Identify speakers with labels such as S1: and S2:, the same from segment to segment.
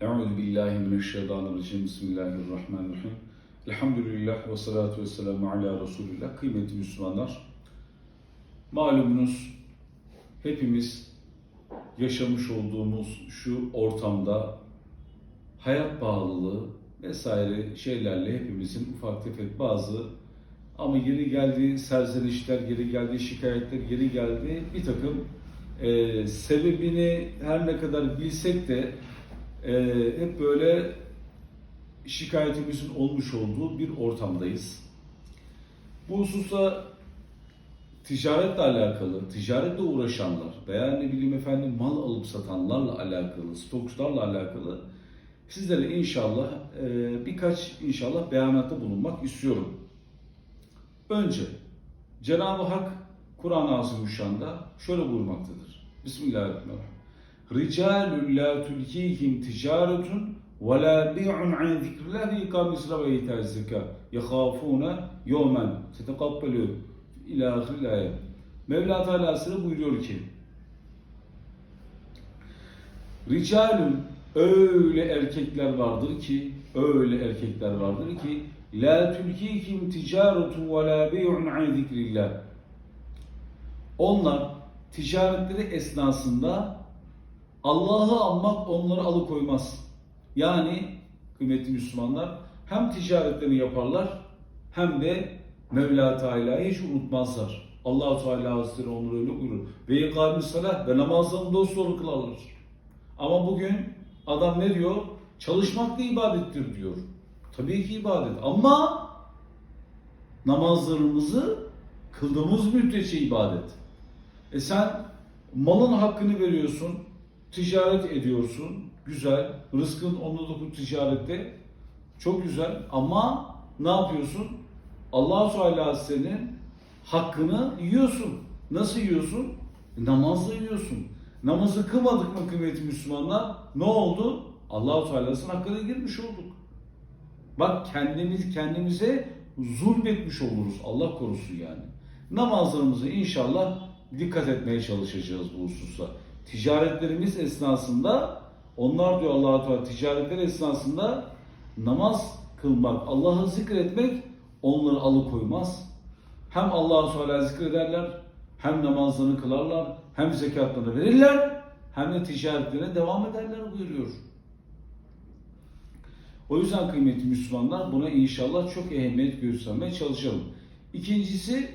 S1: Euzu billahi mineşşeytanirracim. Bismillahirrahmanirrahim. Elhamdülillah ve salatu ve selamu ala Resulillah. Kıymetli Müslümanlar, malumunuz hepimiz yaşamış olduğumuz şu ortamda hayat bağlılığı vesaire şeylerle hepimizin ufak tefek bazı ama geri geldi serzenişler, geri geldi şikayetler, geri geldi bir takım e, sebebini her ne kadar bilsek de e, hep böyle şikayetimizin olmuş olduğu bir ortamdayız. Bu hususta ticaretle alakalı, ticaretle uğraşanlar veya ne bileyim efendim mal alıp satanlarla alakalı, stokçularla alakalı sizlere inşallah e, birkaç inşallah beyanatta bulunmak istiyorum. Önce Cenab-ı Hak Kur'an-ı Azimüşşan'da şöyle buyurmaktadır. Bismillahirrahmanirrahim. Ricalun la tulkihim ticaretun ve la bi'un an zikrillahi ikamis ve itaz zeka yakhafuna yawman tetekabbalu ila ahiril ayet. Mevla Teala buyuruyor ki Ricalun öyle erkekler vardır ki öyle erkekler vardır ki la tulkihim ticaretun ve la bi'un an zikrillah. Onlar ticaretleri esnasında Allah'ı anmak onları alıkoymaz. Yani kıymetli Müslümanlar hem ticaretlerini yaparlar hem de Mevla Teala'yı hiç unutmazlar. allah Teala Hazretleri onları öyle buyurur. Ve ikâmi salah ve namazlarını dosdoğru kılarlar. Ama bugün adam ne diyor? Çalışmak da ibadettir diyor. Tabii ki ibadet ama namazlarımızı kıldığımız müddetçe ibadet. E sen malın hakkını veriyorsun, ticaret ediyorsun, güzel, rızkın onunla dokun ticarette, çok güzel ama ne yapıyorsun? Allah Teala senin hakkını yiyorsun. Nasıl yiyorsun? Namazla yiyorsun. Namazı kılmadık mı kıymetli Müslümanlar? Ne oldu? Allah Teala'sının hakkına girmiş olduk. Bak kendimiz kendimize zulmetmiş oluruz. Allah korusun yani. Namazlarımızı inşallah dikkat etmeye çalışacağız bu hususta. Ticaretlerimiz esnasında onlar diyor Allah Teala ticaretler esnasında namaz kılmak, Allah'ı zikretmek onları alıkoymaz. Hem Allah'ı Teala zikrederler, hem namazlarını kılarlar, hem zekatlarını verirler, hem de ticaretlerine devam ederler buyuruyor. O yüzden kıymetli Müslümanlar buna inşallah çok ehemmiyet göstermeye çalışalım. İkincisi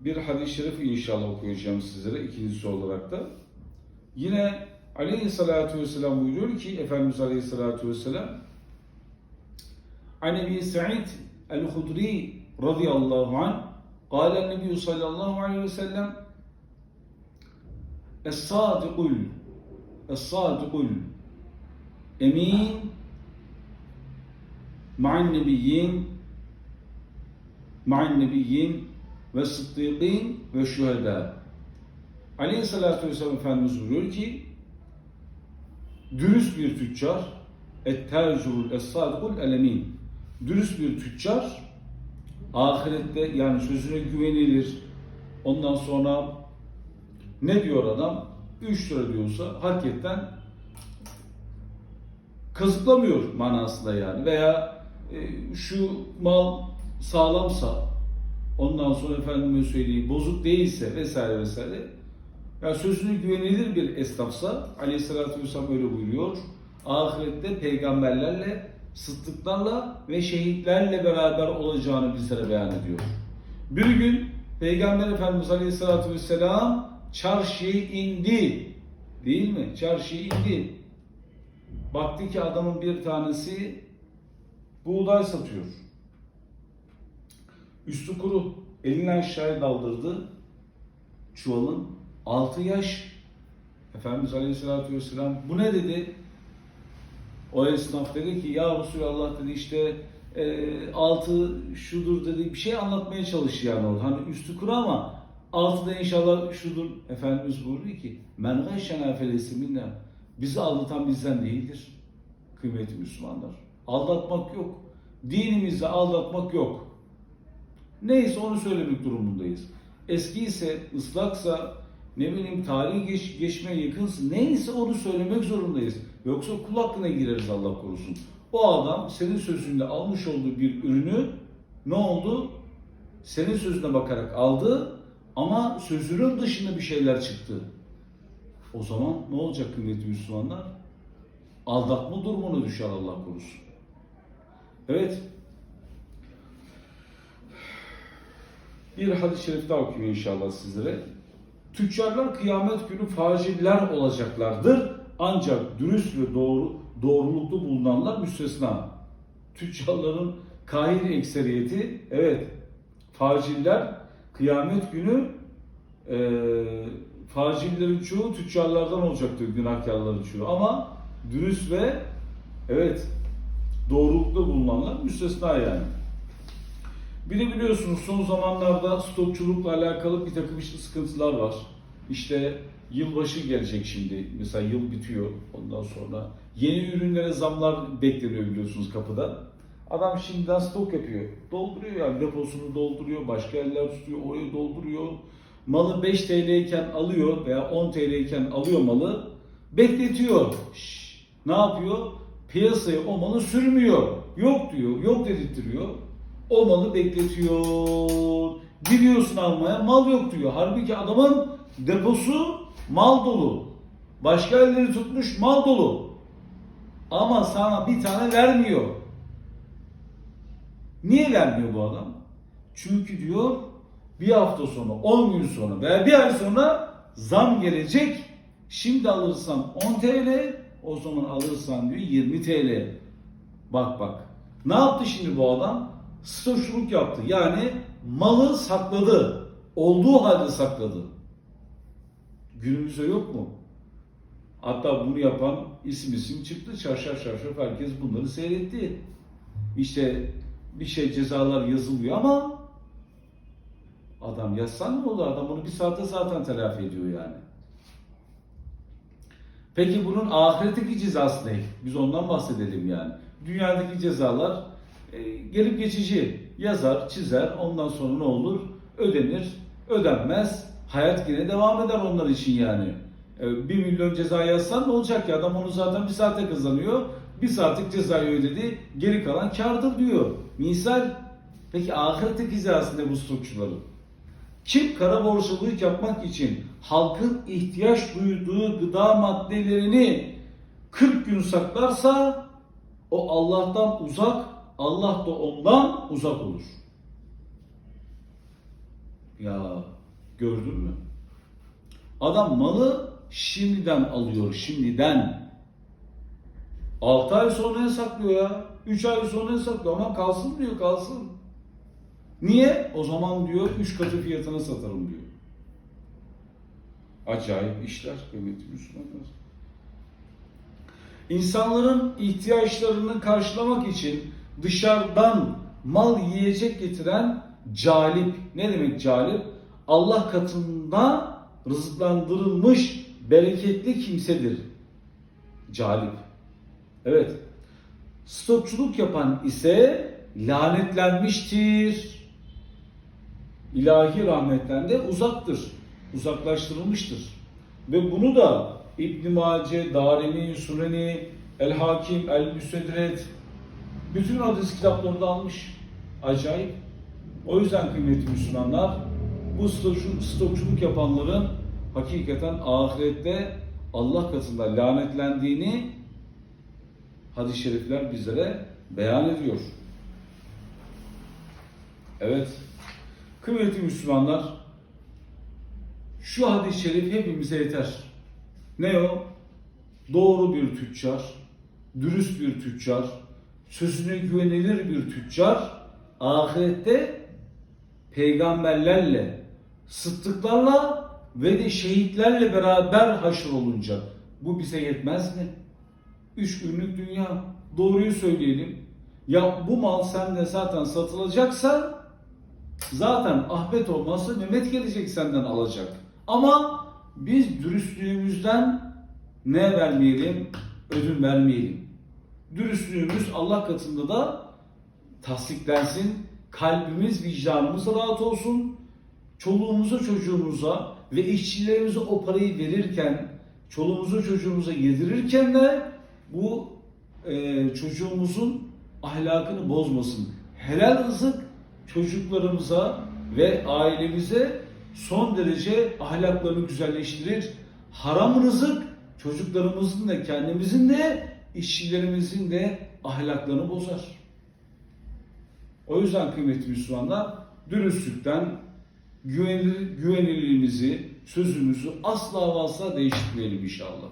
S1: bir hadis-i şerif inşallah okuyacağım sizlere ikincisi olarak da. Yine Aleyhisselatü Vesselam buyuruyor ki Efendimiz Aleyhisselatü Vesselam An Ebi Sa'id el-Hudri radıyallahu anh قال النبي صلى الله عليه وسلم الصادق الصادق الأمين مع النبيين مع النبيين ve sıddıkîn Aleyhissalatü vesselam Efendimiz buyuruyor ki dürüst bir tüccar et-tercurul es-sadikul elemin. Dürüst bir tüccar ahirette yani sözüne güvenilir. Ondan sonra ne diyor adam? 3 lira diyorsa hakikaten kazıklamıyor manasında yani. Veya e, şu mal sağlamsa ondan sonra efendime söyleyeyim bozuk değilse vesaire vesaire yani sözünü güvenilir bir esnafsa aleyhissalatü vesselam öyle buyuruyor. Ahirette peygamberlerle, sıddıklarla ve şehitlerle beraber olacağını bizlere beyan ediyor. Bir gün Peygamber Efendimiz Aleyhisselatü Vesselam çarşıya indi. Değil mi? Çarşıya indi. Baktı ki adamın bir tanesi buğday satıyor. Üstü kuru. Elini aşağıya daldırdı. Çuvalın. 6 yaş. Efendimiz Aleyhisselatü Vesselam bu ne dedi? O esnaf dedi ki ya Resulallah dedi işte e, altı şudur dedi bir şey anlatmaya çalıştı yani. Hani üstü kuru ama altı da inşallah şudur. Efendimiz buyurdu ki men gayşena felesi Bizi aldatan bizden değildir. Kıymetli Müslümanlar. Aldatmak yok. Dinimizde aldatmak yok. Neyse onu söylemek durumundayız. Eski ise, ıslaksa, ne bileyim tarih geç, geçmeye yakınsa neyse onu söylemek zorundayız. Yoksa kul hakkına gireriz Allah korusun. O adam senin sözünde almış olduğu bir ürünü ne oldu? Senin sözüne bakarak aldı ama sözünün dışında bir şeyler çıktı. O zaman ne olacak kıymetli Müslümanlar? Aldatma durumuna düşer Allah korusun. Evet. Bir hadis-i şerif daha okuyayım inşallah sizlere. Tüccarlar kıyamet günü faciller olacaklardır. Ancak dürüst ve doğru doğruluklu bulunanlar müstesna. Tüccarların kahir ekseriyeti, evet, faciller kıyamet günü e, facillerin çoğu tüccarlardan olacaktır, günahkarların çoğu. Ama dürüst ve evet doğruluklu bulunanlar müstesna yani. Bir de biliyorsunuz son zamanlarda stokçulukla alakalı bir takım işte sıkıntılar var. İşte yılbaşı gelecek şimdi. Mesela yıl bitiyor. Ondan sonra yeni ürünlere zamlar bekleniyor biliyorsunuz kapıda. Adam şimdiden stok yapıyor. Dolduruyor yani deposunu dolduruyor. Başka yerler tutuyor. Orayı dolduruyor. Malı 5 TL iken alıyor veya 10 TL iken alıyor malı. Bekletiyor. Şşş, ne yapıyor? Piyasaya o malı sürmüyor. Yok diyor. Yok dedirtiyor. O malı bekletiyor. Gidiyorsun almaya mal yok diyor. Halbuki adamın deposu mal dolu. Başka elleri tutmuş mal dolu. Ama sana bir tane vermiyor. Niye vermiyor bu adam? Çünkü diyor bir hafta sonra, 10 gün sonra veya bir ay sonra zam gelecek. Şimdi alırsan 10 TL, o zaman alırsan diyor 20 TL. Bak bak. Ne yaptı şimdi bu adam? Stokçuluk yaptı. Yani malı sakladı. Olduğu halde sakladı. Günümüzde yok mu? Hatta bunu yapan isim isim çıktı. Çarşaf çarşaf herkes bunları seyretti. İşte bir şey cezalar yazılıyor ama adam yazsan ne olur? Adam onu bir saatte zaten telafi ediyor yani. Peki bunun ahiretteki cezası ne? Biz ondan bahsedelim yani. Dünyadaki cezalar gelip geçici. Yazar, çizer, ondan sonra ne olur? Ödenir, ödenmez. Hayat yine devam eder onlar için yani. E, bir milyon ceza yazsan ne olacak ya? Adam onu zaten bir saate kazanıyor. Bir saatlik cezayı ödedi, geri kalan kardır diyor. Misal, peki ahiretteki cezası ne bu stokçuların? Kim kara borsalılık yapmak için halkın ihtiyaç duyduğu gıda maddelerini 40 gün saklarsa o Allah'tan uzak, Allah da ondan uzak olur. Ya gördün mü? Adam malı şimdiden alıyor, şimdiden. 6 ay sonraya saklıyor ya. 3 ay sonraya saklıyor ama kalsın diyor, kalsın. Niye? O zaman diyor 3 katı fiyatına satarım diyor. Acayip işler kıymetli Müslümanlar. İnsanların ihtiyaçlarını karşılamak için dışarıdan mal yiyecek getiren calip. Ne demek calip? Allah katında rızıklandırılmış bereketli kimsedir. Calip. Evet. Stokçuluk yapan ise lanetlenmiştir. İlahi rahmetten de uzaktır. Uzaklaştırılmıştır. Ve bunu da İbn Mace, Darimi, Suneni, El Hakim, El Müstedret bütün hadis kitaplarında almış. Acayip. O yüzden kıymetli Müslümanlar bu stokçuluk yapanların hakikaten ahirette Allah katında lanetlendiğini hadis-i şerifler bizlere beyan ediyor. Evet. Kıymetli Müslümanlar şu hadis-i şerif hepimize yeter. Ne o? Doğru bir tüccar, dürüst bir tüccar, sözüne güvenilir bir tüccar ahirette peygamberlerle, sıddıklarla ve de şehitlerle beraber haşr olunca bu bize yetmez mi? Üç günlük dünya. Doğruyu söyleyelim. Ya bu mal sende zaten satılacaksa zaten Ahmet olmazsa Mehmet gelecek senden alacak. Ama biz dürüstlüğümüzden ne vermeyelim? Ödün vermeyelim. Dürüstlüğümüz Allah katında da tasdiklensin. Kalbimiz, vicdanımız rahat olsun. Çoluğumuza, çocuğumuza ve işçilerimize o parayı verirken, çoluğumuza, çocuğumuza yedirirken de bu e, çocuğumuzun ahlakını bozmasın. Helal rızık çocuklarımıza ve ailemize son derece ahlaklarını güzelleştirir. Haram rızık çocuklarımızın da kendimizin de işçilerimizin de ahlaklarını bozar. O yüzden kıymetli Müslümanlar dürüstlükten güvenilir, güvenilirliğimizi, sözümüzü asla ve asla değiştirmeyelim inşallah.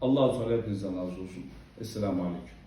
S1: Allah-u Teala hepinizden razı olsun. Esselamu Aleyküm.